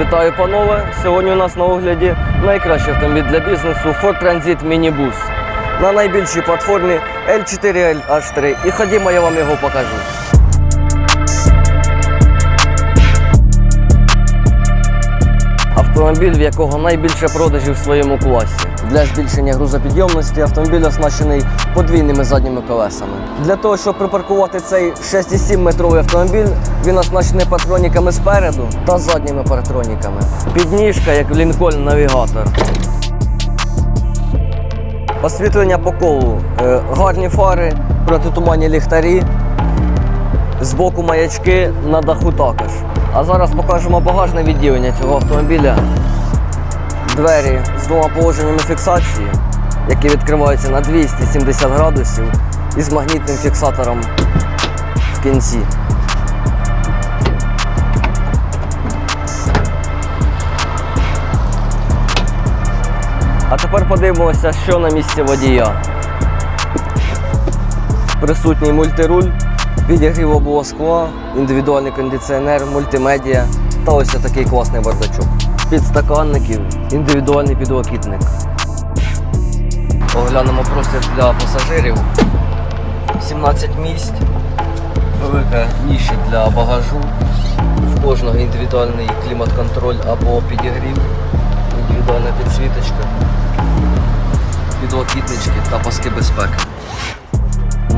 Вітаю, панове! Сьогодні у нас на огляді найкращий автомобіль для бізнесу Ford Transit Minibus на найбільшій платформі L4L H3. І ходімо, я вам його покажу. Автомобіль, в якого найбільше продажів в своєму класі. Для збільшення грузопідйомності автомобіль оснащений подвійними задніми колесами. Для того, щоб припаркувати цей 6,7 метровий автомобіль, він оснащений патроніками спереду та задніми патроніками. Підніжка, як в Lincoln Navigator. Освітлення по колу, е, гарні фари, протитуманні ліхтарі, Збоку маячки на даху також. А зараз покажемо багажне відділення цього автомобіля. Двері з двома положеннями фіксації, які відкриваються на 270 градусів і з магнітним фіксатором в кінці. А тепер подивимося, що на місці водія. Присутній мультируль, підігрів обого скла, індивідуальний кондиціонер, мультимедіа та ось такий класний бардачок. Підстаканників, індивідуальний підлокітник. Оглянемо простір для пасажирів. 17 місць, велика ніша для багажу. В кожного індивідуальний клімат-контроль або підігрів, індивідуальна підсвіточка, підлокітнички та паски безпеки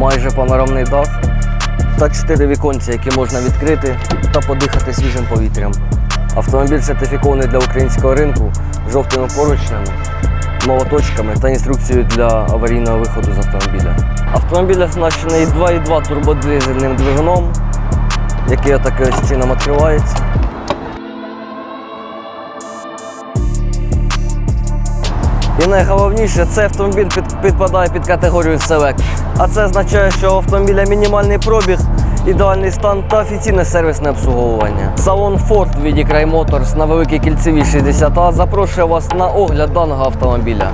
майже панорамний дах та чотири віконці, які можна відкрити та подихати свіжим повітрям. Автомобіль сертифікований для українського ринку жовтими поручнями, молоточками та інструкцією для аварійного виходу з автомобіля. Автомобіль оснащений 2,2 турбодизельним двигуном, який отаким чином відкривається. І найголовніше, цей автомобіль під, підпадає під категорію Select. А це означає, що у автомобіля мінімальний пробіг, ідеальний стан та офіційне сервісне обслуговування. Салон Ford від Motors на великій кільцевій 60А запрошує вас на огляд даного автомобіля.